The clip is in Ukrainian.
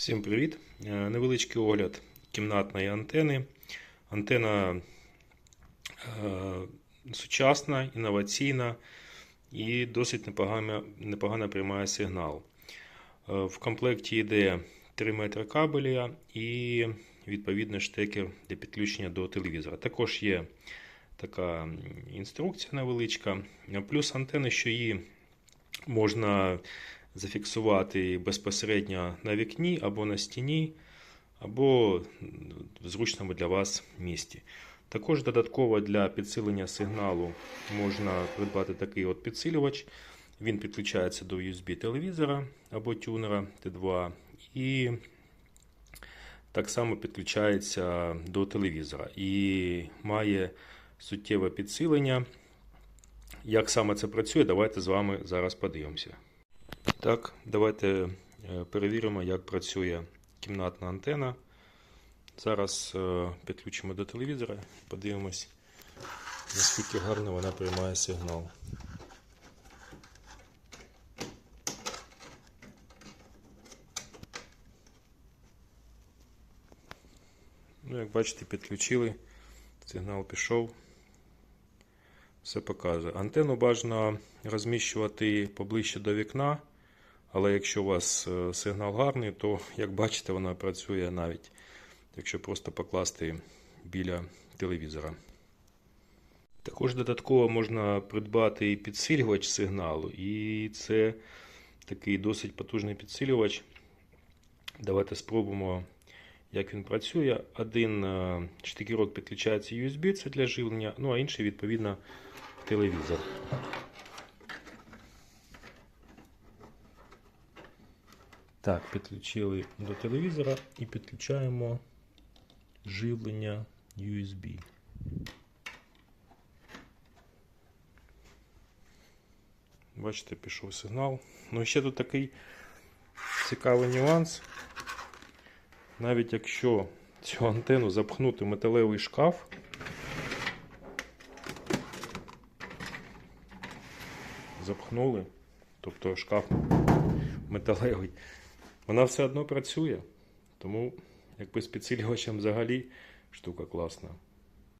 Всім привіт! Е, Невеличкий огляд кімнатної антени. Антена е, сучасна, інноваційна і досить непогано, непогано приймає сигнал. Е, в комплекті йде 3 метри кабеля і відповідно штекер для підключення до телевізора. Також є така інструкція невеличка. Плюс антени, що її можна зафіксувати безпосередньо на вікні або на стіні, або в зручному для вас місці. Також додатково для підсилення сигналу можна придбати такий от підсилювач. Він підключається до USB телевізора або тюнера T2 і так само підключається до телевізора і має суттєве підсилення. Як саме це працює, давайте з вами зараз подивимося. Так, давайте е, перевіримо, як працює кімнатна антена. Зараз е, підключимо до телевізора подивимось, наскільки гарно вона приймає сигнал. Ну, як бачите, підключили, сигнал пішов. Все показує. Антенну бажано розміщувати поближче до вікна, але якщо у вас е, сигнал гарний, то, як бачите, вона працює навіть якщо просто покласти біля телевізора. Також додатково можна придбати і підсилювач сигналу, і це такий досить потужний підсилювач. Давайте спробуємо, як він працює. Один е, штикерок підключається USB, це для живлення, ну а інший, відповідно, телевізор. Так, підключили до телевізора і підключаємо живлення USB. Бачите, пішов сигнал. Ну і ще тут такий цікавий нюанс. Навіть якщо цю антенну запхнути в металевий шкаф, запхнули, тобто шкаф металевий, вона все одно працює. Тому, якби з підсилювачем взагалі штука класна.